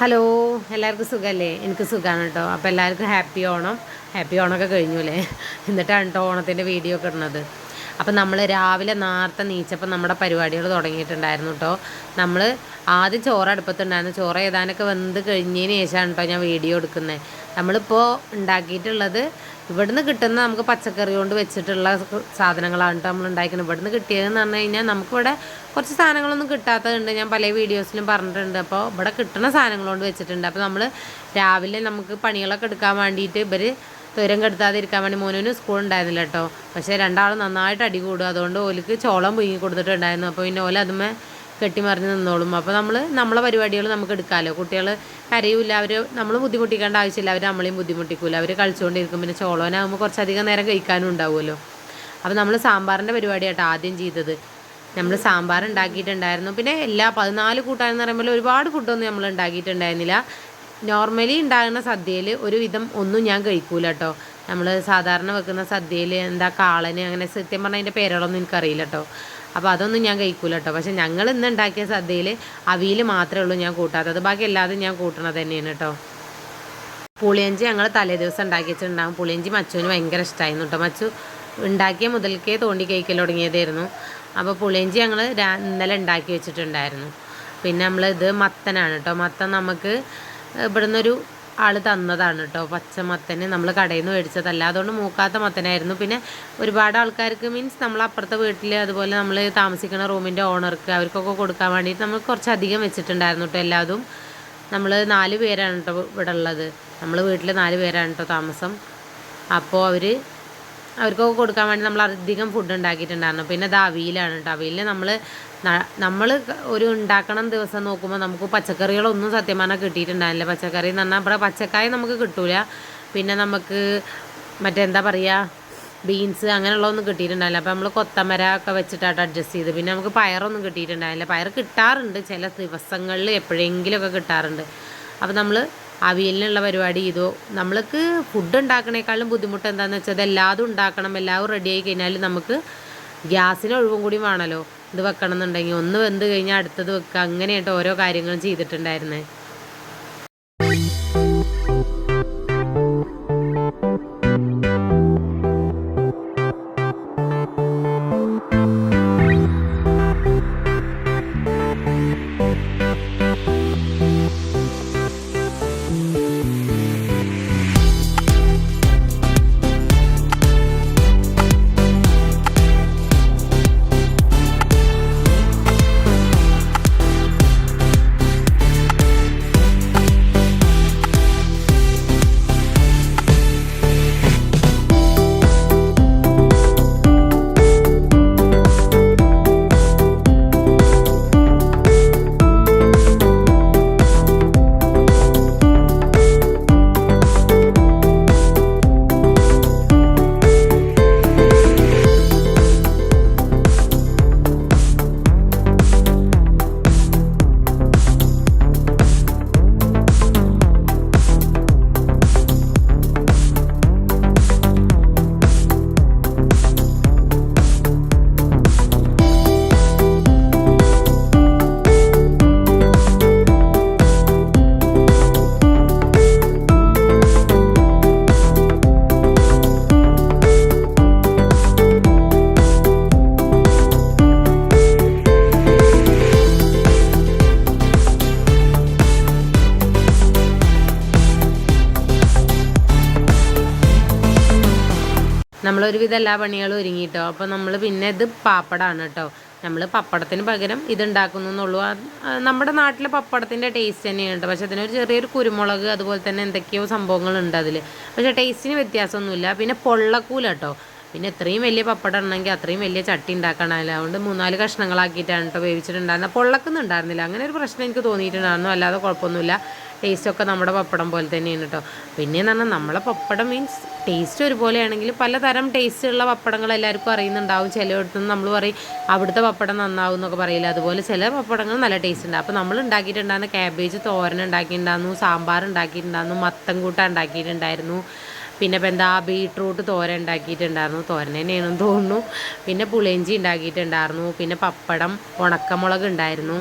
Hello എല്ലാവർക്കും സുഖമല്ലേ എനിക്ക് സുഖമാണ് കേട്ടോ. അപ്പോൾ എല്ലാവർക്കും ഹാപ്പി ഓണം. ഹാപ്പി ഓണമൊക്കെ കഴിഞ്ഞു അല്ലേ? എന്നിട്ടാണ് കേട്ടോ ഓണത്തിന്റെ വീഡിയോ ഒക്കെ ഇടുന്നത്. അപ്പം നമ്മൾ രാവിലെ നേരത്തെ നീച്ചപ്പോൾ നമ്മുടെ പരിപാടികൾ തുടങ്ങിയിട്ടുണ്ടായിരുന്നു കേട്ടോ. നമ്മൾ ആദ്യം ചോറ് അടുപ്പത്തുണ്ടായിരുന്നു. ചോറ് ഏതാനൊക്കെ വെന്ത് കഴിഞ്ഞതിന് ശേഷമാണ് കേട്ടോ ഞാൻ വീഡിയോ എടുക്കുന്നത്. നമ്മളിപ്പോൾ ഉണ്ടാക്കിയിട്ടുള്ളത് ഇവിടുന്ന് കിട്ടുന്ന നമുക്ക് പച്ചക്കറി കൊണ്ട് വെച്ചിട്ടുള്ള സാധനങ്ങളാണ് കേട്ടോ നമ്മൾ ഉണ്ടാക്കുന്നത്. ഇവിടുന്ന് കിട്ടിയതെന്ന് പറഞ്ഞു കഴിഞ്ഞാൽ നമുക്കിവിടെ കുറച്ച് സാധനങ്ങളൊന്നും കിട്ടാത്തതുണ്ട്. ഞാൻ പല വീഡിയോസിലും പറഞ്ഞിട്ടുണ്ട്. അപ്പോൾ ഇവിടെ കിട്ടുന്ന സാധനങ്ങൾ കൊണ്ട് വെച്ചിട്ടുണ്ട്. അപ്പോൾ നമ്മൾ രാവിലെ നമുക്ക് പണികളൊക്കെ എടുക്കാൻ വേണ്ടിയിട്ട് ഇവർ തുരം കെടുത്താതിരിക്കാൻ വേണ്ടി മോനുവിന് സ്കൂൾ ഉണ്ടായിരുന്നില്ല കേട്ടോ. പക്ഷേ രണ്ടാളും നന്നായിട്ട് അടി കൂടും. അതുകൊണ്ട് ഓലിക്ക് ചോളം പൊങ്ങി കൊടുത്തിട്ടുണ്ടായിരുന്നു. അപ്പോൾ പിന്നെ ഓല അതുമേ കെട്ടിമറിഞ്ഞ് നിന്നോളും. അപ്പോൾ നമ്മൾ നമ്മളെ പരിപാടികൾ നമുക്ക് എടുക്കാമല്ലോ കുട്ടികൾ കരയൂല. അവർ നമ്മൾ ബുദ്ധിമുട്ടിക്കേണ്ട ആവശ്യമില്ല. അവർ നമ്മളെയും ബുദ്ധിമുട്ടിക്കൂല. അവർ കളിച്ചുകൊണ്ടിരിക്കും പിന്നെ ചോളോനാകുമ്പോൾ കുറച്ചധികം നേരം കഴിക്കാനും ഉണ്ടാവുമല്ലോ. അപ്പോൾ നമ്മൾ സാമ്പാറിന്റെ പരിപാടിയാട്ടോ ആദ്യം ചെയ്തത്. നമ്മൾ സാമ്പാർ ഉണ്ടാക്കിയിട്ടുണ്ടായിരുന്നു. പിന്നെ എല്ലാ പതിനാല് കൂട്ടാനെന്ന് പറയുമ്പോൾ ഒരുപാട് ഫുഡൊന്നും നമ്മൾ ഉണ്ടാക്കിയിട്ടുണ്ടായിരുന്നില്ല. നോർമലി ഉണ്ടാകുന്ന സദ്യയിൽ ഒരുവിധം ഒന്നും ഞാൻ കഴിക്കൂല കേട്ടോ നമ്മൾ സാധാരണ വെക്കുന്ന സദ്യയിൽ എന്താ കാളന് അങ്ങനെ സത്യം പറഞ്ഞാൽ അതിന്റെ പേരുകളൊന്നും എനിക്കറിയില്ല കേട്ടോ അപ്പോൾ അതൊന്നും ഞാൻ കഴിക്കൂല കേട്ടോ പക്ഷേ ഞങ്ങൾ ഇന്ന് ഉണ്ടാക്കിയ സദ്യയിൽ അവിയിൽ മാത്രമേ ഉള്ളൂ ഞാൻ കൂട്ടാത്തത്. ബാക്കി എല്ലാതും ഞാൻ കൂട്ടണത് തന്നെയാണ് കേട്ടോ പുളിയഞ്ചി ഞങ്ങൾ തലേ ദിവസം ഉണ്ടാക്കി വെച്ചിട്ടുണ്ടാകും പുളിയഞ്ചി മച്ചുവിന് ഭയങ്കര ഇഷ്ടമായിരുന്നു കേട്ടോ മച്ചു ഉണ്ടാക്കിയ മുതൽക്കേ തോണ്ടി കഴിക്കൽ തുടങ്ങിയതായിരുന്നു. അപ്പോൾ പുളിയഞ്ചി ഞങ്ങൾ ഇന്നലെ ഉണ്ടാക്കി വെച്ചിട്ടുണ്ടായിരുന്നു. പിന്നെ നമ്മൾ ഇത് മത്തനാണ് കേട്ടോ മത്തൻ നമുക്ക് ഇവിടുന്ന് ഒരു ആൾ തന്നതാണ് കേട്ടോ പച്ച മത്തന് നമ്മൾ കടയിൽ നിന്ന് മേടിച്ചതല്ല. അതുകൊണ്ട് മൂക്കാത്ത മത്തനായിരുന്നു. പിന്നെ ഒരുപാട് ആൾക്കാർക്ക് മീൻസ് നമ്മൾ അപ്പുറത്തെ വീട്ടിൽ അതുപോലെ നമ്മൾ താമസിക്കുന്ന റൂമിന്റെ ഓണർക്ക് അവർക്കൊക്കെ കൊടുക്കാൻ വേണ്ടിയിട്ട് നമ്മൾ കുറച്ചധികം വെച്ചിട്ടുണ്ടായിരുന്നു കേട്ടോ എല്ലാതും. നമ്മൾ നാല് പേരാണ് കേട്ടോ ഇവിടെ ഉള്ളത് നമ്മൾ വീട്ടിൽ നാല് പേരാണ് കേട്ടോ താമസം. അപ്പോൾ അവർ അവർക്കൊക്കെ കൊടുക്കാൻ വേണ്ടി നമ്മൾ അധികം ഫുഡ് ഉണ്ടാക്കിയിട്ടുണ്ടായിരുന്നു. പിന്നെ ഇത് അവിയിലാണ് കേട്ടോ അവിയിൽ നമ്മൾ നമ്മൾ ഒരു ഉണ്ടാക്കണം ദിവസം നോക്കുമ്പോൾ നമുക്ക് പച്ചക്കറികളൊന്നും സത്യം കിട്ടിയിട്ടുണ്ടായില്ല പച്ചക്കറി എന്ന് പറഞ്ഞാൽ ഇവിടെ പച്ചക്കായ നമുക്ക് കിട്ടൂല. പിന്നെ നമുക്ക് മറ്റെന്താ പറയുക ബീൻസ് അങ്ങനെയുള്ളതൊന്നും കിട്ടിയിട്ടുണ്ടായില്ല അപ്പോൾ നമ്മൾ കൊത്തമര ഒക്കെ വെച്ചിട്ടാണ് അഡ്ജസ്റ്റ് ചെയ്ത്. പിന്നെ നമുക്ക് പയറൊന്നും കിട്ടിയിട്ടുണ്ടായില്ല പയർ കിട്ടാറുണ്ട്. ചില ദിവസങ്ങളിൽ എപ്പോഴെങ്കിലുമൊക്കെ കിട്ടാറുണ്ട്. അപ്പോൾ നമ്മൾ അവിയലിനുള്ള പരിപാടി ചെയ്തു നമ്മൾക്ക് ഫുഡ് ഉണ്ടാക്കണേക്കാളും ബുദ്ധിമുട്ട് എന്താണെന്ന് വെച്ചാൽ എല്ലാതും ഉണ്ടാക്കണം എല്ലാവരും റെഡി ആയി കഴിഞ്ഞാൽ നമുക്ക് ഗ്യാസിന് ഒഴിവും കൂടി വേണമല്ലോ ഇത് വെക്കണം എന്നുണ്ടെങ്കിൽ ഒന്ന് വെന്ത് കഴിഞ്ഞാൽ അടുത്തത് വെക്കുക അങ്ങനെയായിട്ട് ഓരോ കാര്യങ്ങളും ചെയ്തിട്ടുണ്ടായിരുന്നേ. നമ്മളൊരുവിധം എല്ലാ പണികളും ഒരുങ്ങിയിട്ടോ അപ്പോൾ നമ്മൾ പിന്നെ ഇത് പാപ്പടാണ് കേട്ടോ നമ്മൾ പപ്പടത്തിന് പകരം ഇതുണ്ടാക്കുന്നു എന്നുള്ളൂ. നമ്മുടെ നാട്ടിലെ പപ്പടത്തിന്റെ ടേസ്റ്റ് തന്നെയാണ് കേട്ടോ പക്ഷേ അതിനൊരു ചെറിയൊരു കുരുമുളക് അതുപോലെ തന്നെ എന്തൊക്കെയോ സംഭവങ്ങളുണ്ട് അതിൽ പക്ഷേ ടേസ്റ്റിന് വ്യത്യാസമൊന്നുമില്ല. പിന്നെ പൊള്ളക്കൂല കേട്ടോ പിന്നെ എത്രയും വലിയ പപ്പടം ഉണ്ടെങ്കിൽ അത്രയും വലിയ ചട്ടി ഉണ്ടാക്കണമല്ലോ. അതുകൊണ്ട് മൂന്നാൽ കഷ്ണങ്ങളാക്കിയിട്ടാണ് കേട്ടോ വേവിച്ചിട്ടുണ്ടായിരുന്നത്. പൊള്ളക്കുന്നുണ്ടായിരുന്നില്ല അങ്ങനെ ഒരു പ്രശ്നം എനിക്ക് തോന്നിയിട്ടുണ്ടായിരുന്നു. അല്ലാതെ കുഴപ്പമൊന്നുമില്ല. ടേസ്റ്റൊക്കെ നമ്മുടെ പപ്പടം പോലെ തന്നെയാണ് കേട്ടോ പിന്നെയെന്ന് പറഞ്ഞാൽ നമ്മളെ പപ്പടം മീൻസ് ടേസ്റ്റ് ഒരുപോലെയാണെങ്കിൽ പലതരം ടേസ്റ്റുള്ള പപ്പടങ്ങൾ എല്ലാവർക്കും അറിയുന്നുണ്ടാവും. ചിലയിടത്തുനിന്ന് നമ്മൾ പറയും അവിടുത്തെ പപ്പടം നന്നാവും എന്നൊക്കെ പറയില്ല. അതുപോലെ ചില പപ്പടങ്ങൾ നല്ല ടേസ്റ്റ് ഉണ്ട്. അപ്പോൾ നമ്മൾ ഉണ്ടാക്കിയിട്ടുണ്ടായിരുന്ന ക്യാബേജ് തോരൻ ഉണ്ടാക്കിയിട്ടുണ്ടായിരുന്നു സാമ്പാർ ഉണ്ടാക്കിയിട്ടുണ്ടായിരുന്നു മത്തൻ കൂട്ട ഉണ്ടാക്കിയിട്ടുണ്ടായിരുന്നു. പിന്നെ ഇപ്പം എന്താ ബീട്രൂട്ട് തോര ഉണ്ടാക്കിയിട്ടുണ്ടായിരുന്നു. തോരൻ തന്നെയാണെന്ന് തോന്നുന്നു. പിന്നെ പുളിയഞ്ചി ഉണ്ടാക്കിയിട്ടുണ്ടായിരുന്നു. പിന്നെ പപ്പടം ഉണക്കമുളക് ഉണ്ടായിരുന്നു.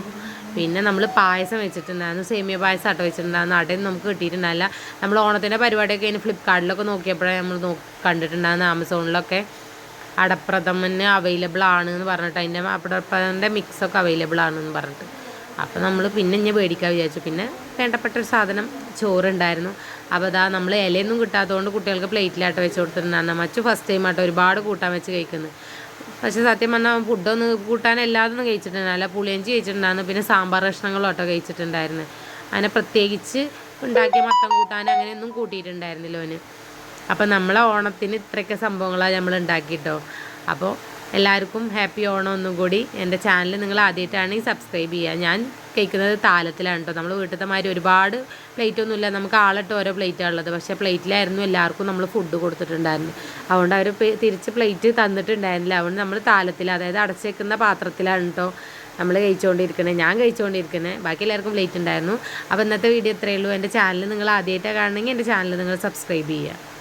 പിന്നെ നമ്മൾ പായസം വെച്ചിട്ടുണ്ടായിരുന്നു സേമിയ പായസം ആട്ടോ വെച്ചിട്ടുണ്ടായിരുന്നു. അടയും നമുക്ക് കിട്ടിയിട്ടുണ്ടായില്ല. നമ്മൾ ഓണത്തിന്റെ പരിപാടിയൊക്കെ ഇനി ഫ്ലിപ്കാർട്ടിലൊക്കെ നോക്കിയപ്പോഴേ നമ്മൾ നോ കണ്ടിട്ടുണ്ടായിരുന്നു ആമസോണിലൊക്കെ. അടപ്രഥമന് അവൈലബിൾ ആണ് എന്ന് പറഞ്ഞിട്ട് അതിന്റെ അടപ്രഥമന്റെ മിക്സൊക്കെ അവൈലബിൾ ആണെന്ന് പറഞ്ഞിട്ട്. അപ്പോൾ നമ്മൾ പിന്നെ ഇനി മേടിക്കാൻ വിചാരിച്ചു. പിന്നെ വേണ്ടപ്പെട്ട ഒരു സാധനം ചോറുണ്ടായിരുന്നു. അപ്പോൾ അതാ നമ്മൾ ഇലയൊന്നും കിട്ടാത്തതുകൊണ്ട് കുട്ടികൾക്ക് പ്ലേറ്റിലായിട്ട് വെച്ച് കൊടുത്തിട്ടുണ്ടായിരുന്നു മച്ചു ഫസ്റ്റ് ടൈം ആട്ടോ ഒരുപാട് കൂട്ടാൻ വെച്ച് കഴിക്കുന്നത്. പക്ഷേ സത്യം പറഞ്ഞാൽ ഫുഡൊന്നും കൂട്ടാൻ എല്ലാതൊന്നും കഴിച്ചിട്ടുണ്ടായില്ല പുളിയഞ്ചി കഴിച്ചിട്ടുണ്ടായിരുന്നു. പിന്നെ സാമ്പാർ കഷ്ണങ്ങളും ഒട്ടോ കഴിച്ചിട്ടുണ്ടായിരുന്നു. അങ്ങനെ പ്രത്യേകിച്ച് ഉണ്ടാക്കിയ മട്ടൻ കൂട്ടാൻ അങ്ങനെയൊന്നും കൂട്ടിയിട്ടുണ്ടായിരുന്നില്ല ഓന്. അപ്പം നമ്മളെ ഓണത്തിന് ഇത്രയൊക്കെ സംഭവങ്ങളാണ് നമ്മൾ ഉണ്ടാക്കിയിട്ടോ അപ്പോൾ എല്ലാവർക്കും ഹാപ്പി ഓണം ഒന്നും കൂടി. എന്റെ ചാനൽ നിങ്ങൾ ആദ്യമായിട്ടാണെങ്കിൽ സബ്സ്ക്രൈബ് ചെയ്യുക. ഞാൻ കഴിക്കുന്നത് താലത്തിലാണ് കേട്ടോ. നമ്മൾ വീട്ടിലത്തെ മാതിരി ഒരുപാട് പ്ലേറ്റ് ഒന്നുമില്ല നമുക്ക് ആളിട്ട് ഓരോ പ്ലേറ്റാണ് ഉള്ളത്. പക്ഷേ പ്ലേറ്റിലായിരുന്നു എല്ലാവർക്കും നമ്മൾ ഫുഡ് കൊടുത്തിട്ടുണ്ടായിരുന്നു അതുകൊണ്ട് അവർ തിരിച്ച് പ്ലേറ്റ് തന്നിട്ടുണ്ടായിരുന്നില്ല. അതുകൊണ്ട് നമ്മൾ താലത്തിൽ അതായത് അടച്ചേക്കുന്ന പാത്രത്തിലാണ് കേട്ടോ നമ്മൾ കഴിച്ചുകൊണ്ടിരിക്കുന്നത് ഞാൻ കഴിച്ചുകൊണ്ടിരിക്കുന്നത് ബാക്കി എല്ലാവർക്കും പ്ലേറ്റ് ഉണ്ടായിരുന്നു. അപ്പോൾ ഇന്നത്തെ വീഡിയോ ഇത്രയേ ഉള്ളൂ. എന്റെ ചാനൽ നിങ്ങൾ ആദ്യമായിട്ടാണ് കാണണമെങ്കിൽ എന്റെ ചാനൽ നിങ്ങൾ സബ്സ്ക്രൈബ് ചെയ്യുക.